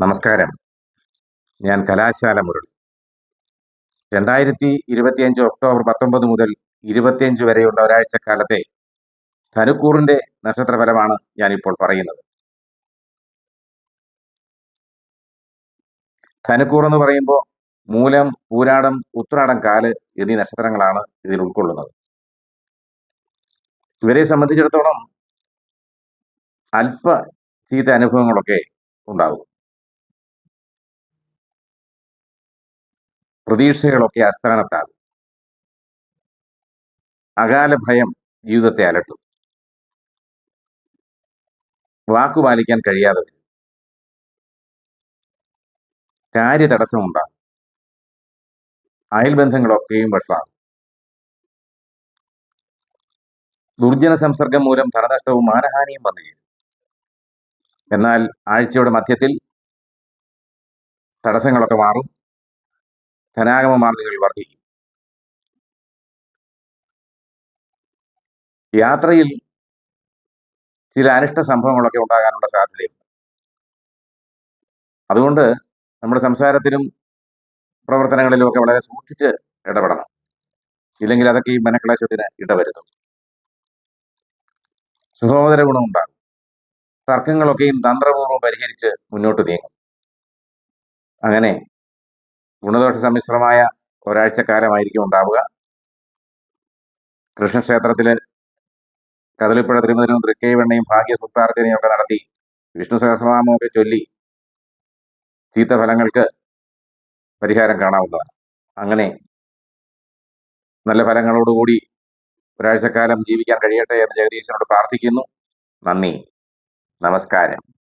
നമസ്കാരം. ഞാൻ കലാശാല മുരളി. രണ്ടായിരത്തി ഇരുപത്തിയഞ്ച് ഒക്ടോബർ പത്തൊമ്പത് മുതൽ ഇരുപത്തിയഞ്ച് വരെയുള്ള ഒരാഴ്ച ഒരാഴ്ചക്കാലത്തെ ധനുക്കൂറിന്റെ നക്ഷത്രഫലമാണ് ഞാനിപ്പോൾ പറയുന്നത്. ധനുക്കൂർ എന്ന് പറയുമ്പോൾ മൂലം പൂരാടം ഉത്രാടം കാൽ എന്നീ നക്ഷത്രങ്ങളാണ് ഇതിൽ ഉൾക്കൊള്ളുന്നത്. ഇവരെ സംബന്ധിച്ചിടത്തോളം അല്പ ചീത്ത അനുഭവങ്ങളൊക്കെ ഉണ്ടാകും. പ്രതീക്ഷകളൊക്കെ അസ്ഥാനത്താകും അകാല ഭയം ജീവിതത്തെ അലട്ടും. വാക്കു പാലിക്കാൻ കഴിയാതെ വരും. കാര്യതടസ്സമുണ്ടാകും. അയൽബന്ധങ്ങളൊക്കെയും വഷളാകും. ദുർജന സംസർഗം മൂലം ധനനഷ്ടവും മാനഹാനിയും വന്നു ചേരും. എന്നാൽ ആഴ്ചയുടെ മധ്യത്തിൽ തടസ്സങ്ങളൊക്കെ മാറും. ധനാഗമ മാർഗങ്ങൾ വർദ്ധിക്കും. യാത്രയിൽ ചില അനിഷ്ട സംഭവങ്ങളൊക്കെ ഉണ്ടാകാനുള്ള സാധ്യതയുണ്ട്. അതുകൊണ്ട് നമ്മുടെ സംസാരത്തിലും പ്രവർത്തനങ്ങളിലും ഒക്കെ വളരെ സൂക്ഷിച്ച് ഇടപെടണം. ഇല്ലെങ്കിൽ അതൊക്കെ ഈ മനക്ലേശത്തിന് ഇടവരുത്തും. സഹോദര ഗുണമുണ്ടാകും തർക്കങ്ങളൊക്കെയും തന്ത്രപൂർവം പരിഹരിച്ച് മുന്നോട്ട് നീങ്ങും. അങ്ങനെ ഗുണദോഷ സമ്മിശ്രമായ ഒരാഴ്ചക്കാലമായിരിക്കും ഉണ്ടാവുക. കൃഷ്ണക്ഷേത്രത്തിൽ കദളിപ്പുഴ തിരുമതിരും തൃക്കൈവെണ്ണയും ഭാഗ്യ സുത്താർച്ചനയും ഒക്കെ നടത്തി വിഷ്ണു സഹസ്രനാമമൊക്കെ ചൊല്ലി ചീത്തഫലങ്ങൾക്ക് പരിഹാരം കാണാവുന്നതാണ്. അങ്ങനെ നല്ല ഫലങ്ങളോടുകൂടി ഒരാഴ്ചക്കാലം ജീവിക്കാൻ കഴിയട്ടെ എന്ന് ജഗദീശനോട് പ്രാർത്ഥിക്കുന്നു. നന്ദി. നമസ്കാരം.